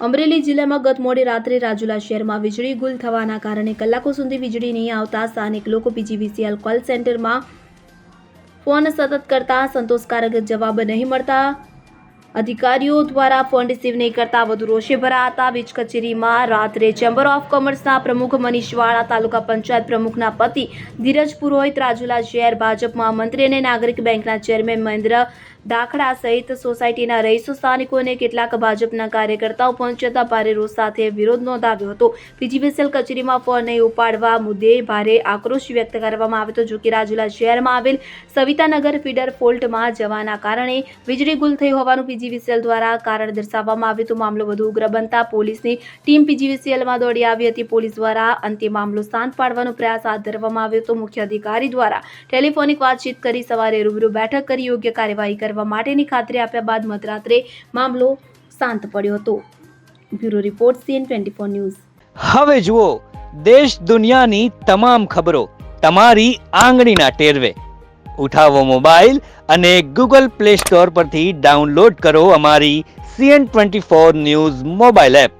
અમરેલી જિલ્લામાં ગત મોડી રાત્રે રાજુલા શહેરમાં વીજળી ગુલ થવાના કારણે કલાકો સુધી વીજળી નહીં આવતા સ્થાનિક લોકો પીજીવીસીએલ કોલ સેન્ટરમાં ફોન સતત કરતા સંતોષકારક જવાબ નહીં મળતા. અધિકારીઓ દ્વારા ફોન રિસીવ નહીં કરતા વધુ રોષે ભરા હતા વીજ કચેરીમાં રાત્રે ચેમ્બર ઓફ કોમર્સના પ્રમુખ મનીષ વાળા, તાલુકા પંચાયત પ્રમુખના પતિ ધીરજ પુરોહિત રાજુલા શહેર ભાજપમાં મંત્રી અને નાગરિક બેંકના ચેરમેન મહેન્દ્ર દાખડા સહિત સોસાયટીના રહીશો સ્થાનિકોને કેટલાક ભાજપના કાર્યકર્તાઓ પહોંચ્યા ભારે રોષ સાથે વિરોધ નોંધાવ્યો હતો. પીજીવીસીએલ કચેરીમાં ફોન નહીં ઉપાડવા મુદ્દે ભારે આક્રોશ વ્યક્ત કરવામાં આવ્યો હતો. જો કે રાજુલા શહેરમાં આવેલ સવિતાનગર ફીડર ફોલ્ટમાં જવાના કારણે વીજળી ગુલ થઈ હોવાનું પીજીવીસીએલ દ્વારા કારણ દર્શાવવામાં આવ્યું હતું. મામલો વધુ ઉગ્ર બનતા પોલીસની ટીમ પીજીવીસીએલમાં દોડી આવી હતી. પોલીસ દ્વારા અંતે મામલો શાંત પાડવાનો પ્રયાસ હાથ ધરવામાં આવ્યો હતો. મુખ્ય અધિકારી દ્વારા ટેલિફોનિક વાતચીત કરી સવારે રૂબરૂ બેઠક કરી યોગ્ય કાર્યવાહી કરવા માટેની ખાતરી આપ્યા બાદ મધરાત્રે મામલો શાંત પડ્યો હતો. Bureau report CN twenty four news. હવે જુઓ, દેશ દુનિયાની તમામ ખબરો તમારી આંગળીના ટેરવે. ઉઠાવો મોબાઈલ અને ગૂગલ પ્લે સ્ટોર પરથી ડાઉનલોડ કરો અમારી CN twenty four news mobile app.